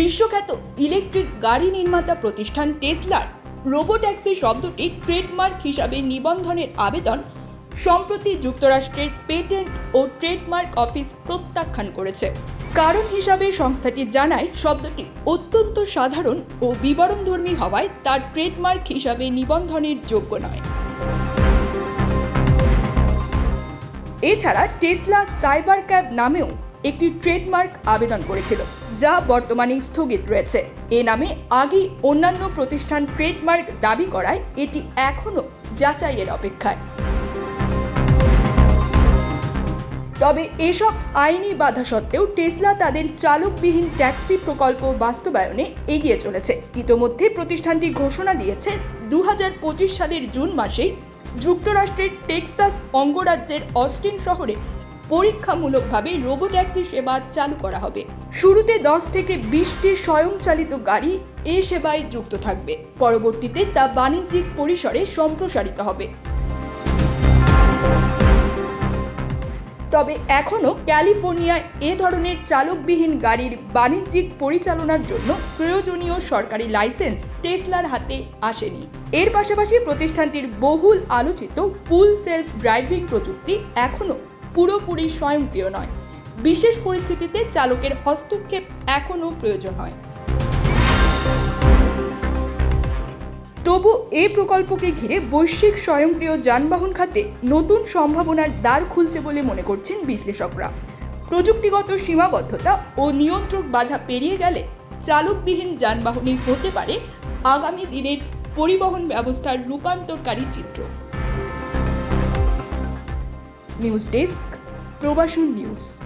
বিশ্বখ্যাত ইলেকট্রিক গাড়ি নির্মাতা প্রতিষ্ঠান টেসলার রোবোট্যাক্সি শব্দটি ট্রেডমার্ক হিসাবে নিবন্ধনের আবেদন সম্প্রতি যুক্তরাষ্ট্রের পেটেন্ট ও ট্রেডমার্ক অফিস প্রত্যাখ্যান করেছে। কারণ হিসাবে সংস্থাটি জানায়, শব্দটি অত্যন্ত সাধারণ ও বিবরণধর্মী হওয়ায় তার ট্রেডমার্ক হিসাবে নিবন্ধনের যোগ্য নয়। এছাড়া টেসলা সাইবার ক্যাব নামেও একটি ট্রেডমার্ক আবেদন করেছিল। যা বর্তমানে স্থগিত রয়েছে। এ নামে আগেই অন্যান্য প্রতিষ্ঠান ট্রেডমার্ক দাবি করায় এটি এখনও যাচাইয়ের অপেক্ষায়। তবে এসব আইনি বাধা সত্ত্বেও টেসলা তাদের চালকবিহীন ট্যাক্সি প্রকল্প বাস্তবায়নে এগিয়ে চলেছে। ইতোমধ্যে প্রতিষ্ঠানটি ঘোষণা দিয়েছে দু হাজার পঁচিশ সালের জুন মাসেই যুক্তরাষ্ট্রের টেক্সাস অঙ্গরাজ্যের অস্টিন শহরে পরীক্ষামূলকভাবে রোবোট্যাক্সি সেবা চালু করা হবে। শুরুতে দশ থেকে বিশটি স্বয়ংচালিত গাড়ি এ সেবায় যুক্ত থাকবে। পরবর্তীতে তা বাণিজ্যিক পরিসরে সম্প্রসারিত হবে। তবে এখনও ক্যালিফোর্নিয়ায় এ ধরনের চালকবিহীন গাড়ির বাণিজ্যিক পরিচালনার জন্য প্রয়োজনীয় সরকারি লাইসেন্স টেসলার হাতে আসেনি। এর পাশাপাশি প্রতিষ্ঠানটির বহুল আলোচিত ফুল সেলফ ড্রাইভিং প্রযুক্তি এখনও পুরোপুরি স্বয়ংক্রিয় নয়। বিশেষ পরিস্থিতিতে চালকের হস্তক্ষেপ এখনও প্রয়োজন হয়। তবু এই প্রকল্পকে ঘিরে বৈশ্বিক স্বয়ংক্রিয় যানবাহন খাতে নতুন সম্ভাবনার দ্বার খুলছে বলে মনে করছেন বিশ্লেষকরা। প্রযুক্তিগত সীমাবদ্ধতা ও নিয়ন্ত্রক বাধা পেরিয়ে গেলে চালকবিহীন যানবাহনই হতে পারে আগামী দিনের পরিবহন ব্যবস্থার রূপান্তরকারী চিত্র। News Desk, Proba News.